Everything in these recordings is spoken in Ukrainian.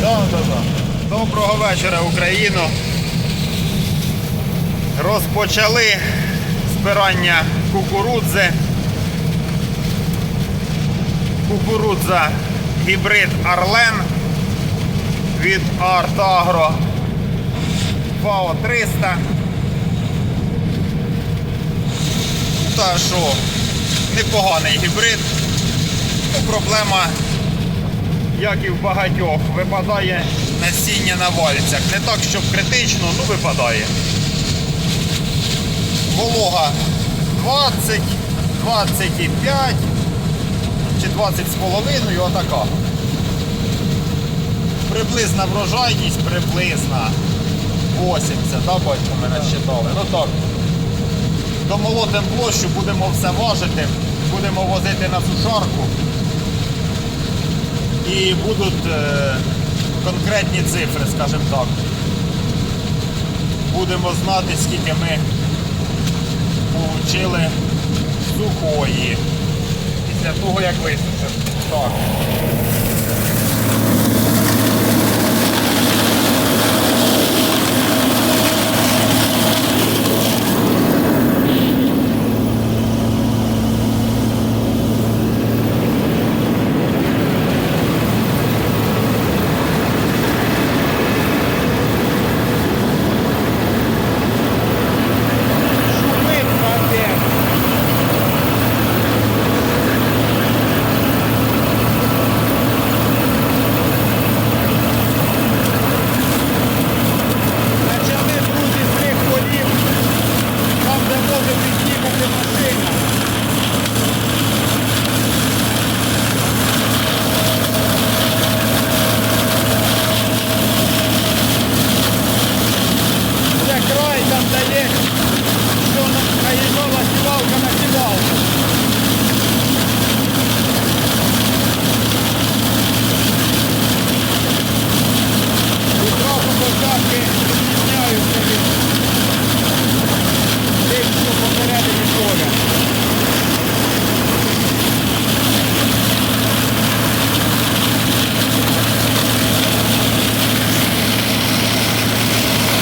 Да, да, да. Доброго вечора, Україно. Розпочали збирання кукурудзи. Кукурудза гібрид Арлен від Артагро ФАО 300. Та що, непоганий гібрид. Ну, проблема як і в багатьох, випадає насіння на вальцях. Не так, щоб критично, ну випадає. Волога 20, 25 чи 20 з отака. Приблизна врожайність, приблизна 80, да, батько ми розчитали. Ну так. Домолотим площу, будемо все важити, будемо возити на сушарку і будуть е, конкретні цифри, скажімо так. Будемо знати, скільки ми отримали сухої після того, як висушимо. Так. Шумит капець. Почали, друзі, з тих полів, там, де може під'їхати машина. Це край там дає, що на- наїжджала сівалка на сівалку. І трохи початки відрізняються від тих, що посередині поля.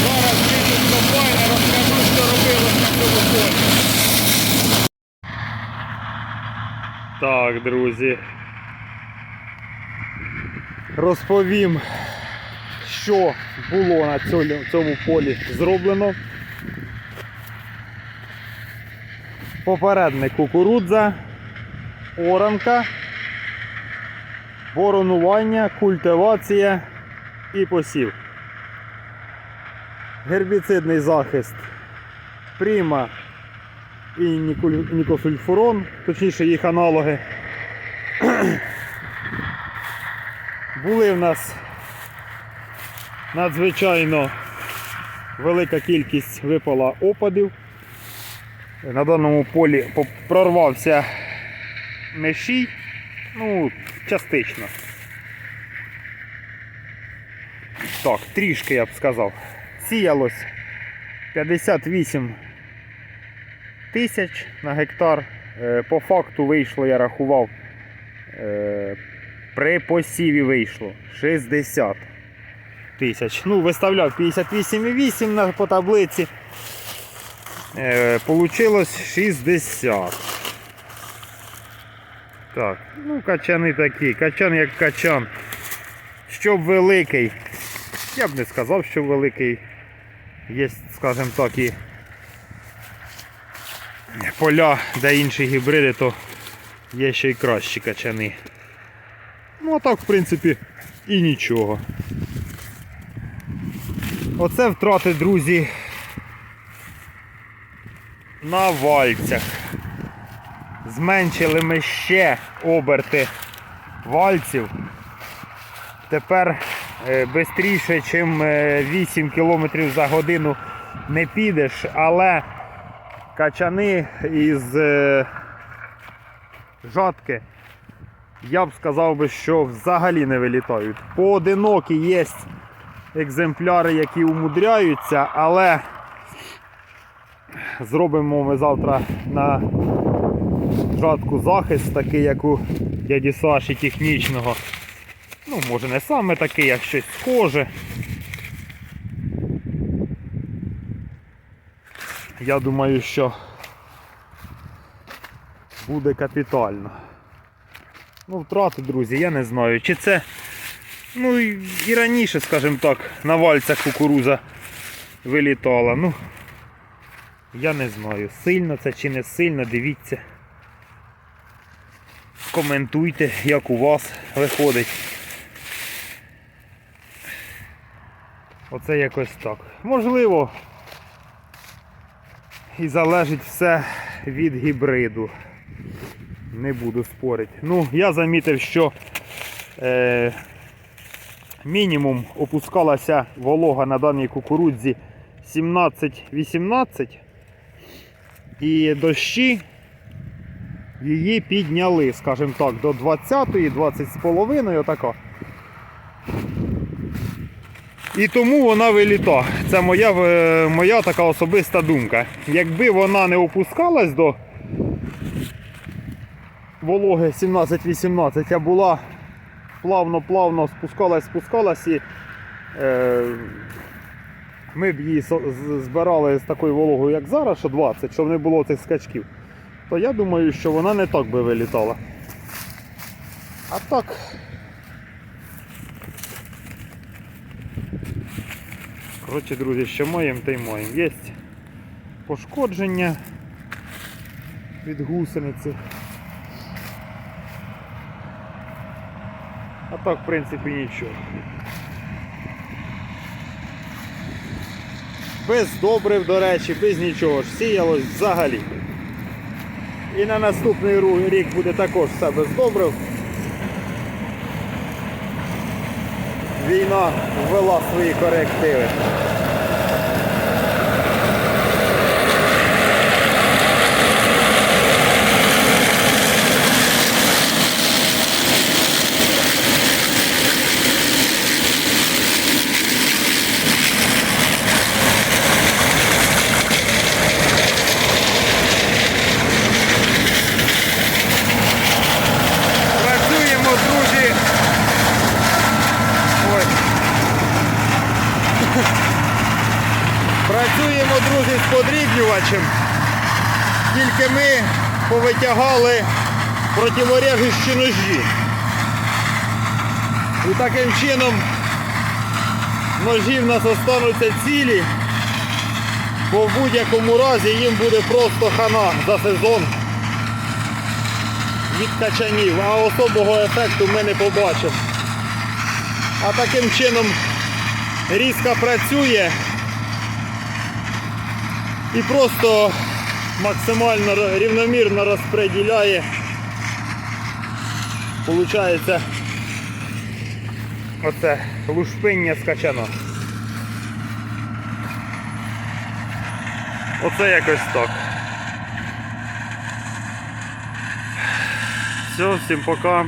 Зараз вийду з комбайна, розкажу, що робилось на цьому полі. Так, друзі. Розповім, що було на цьому, полі зроблено. Попередник кукурудза, оранка, боронування, культивація і посів. Гербіцидний захист Пріма і нікосульфурон, точніше їх аналоги. Були в нас надзвичайно велика кількість випала опадів. На даному полі прорвався мешій, ну, частично. Так, трішки я б сказав. Сіялось 58 тисяч на гектар. Е, По факту вийшло, я рахував. е, При посіві вийшло 60 тисяч. Ну, виставляв 58,8 на по таблиці. Е, Получилось 60. Так, ну качани такі, качан як качан. Щоб великий. Я б не сказав, що великий. Є, скажімо так, і поля, де інші гібриди, то є ще й кращі качани. Ну а так, в принципі, і нічого. Оце втрати, друзі, на вальцях. Зменшили ми ще оберти вальців. Тепер швидше, ніж 8 км за годину не підеш, але качани із е, жатки, я б сказав би, що взагалі не вилітають. Поодинокі є екземпляри, які умудряються, але зробимо ми завтра на жатку захист, такий як у дяді Саші технічного. Ну, може не саме такий, як щось схоже. Я думаю, що буде капітально. Ну, втрати, друзі, я не знаю. Чи це. Ну і раніше, скажімо так, на вальцях кукуруза вилітала. Ну, я не знаю, сильно це чи не сильно, дивіться. Коментуйте, як у вас виходить. Оце якось так. Можливо, і залежить все від гібриду. Не буду спорити. Ну, я замітив, що е, мінімум опускалася волога на даній кукурудзі 17-18 і дощі її підняли, скажімо так, до 20-ї, 20 з половиною, отака. І тому вона виліта. Це моя, е, моя така особиста думка. Якби вона не опускалась до вологи 17-18, а була плавно-плавно спускалась, спускалась і е, ми б її збирали з такою вологою, як зараз, що 20, щоб не було цих скачків, то я думаю, що вона не так би вилітала. А так. Коротше, друзі, що маємо, те й маємо. Є пошкодження від гусениці. А так, в принципі, нічого. Без добрив, до речі, без нічого ж сіялось взагалі. І на наступний рік буде також все без добрив. Війна ввела свої корективи. Працюємо, друзі. Ой. Працюємо, друзі, з подрібнювачем. Тільки ми повитягали противорежущі ножі. І таким чином ножі в нас остануться цілі, бо в будь-якому разі їм буде просто хана за сезон від качанів, а особого ефекту ми не побачимо. А таким чином різка працює і просто максимально рівномірно розподіляє. Получається оце лушпиння з качана. Оце якось так. Все, всім пока.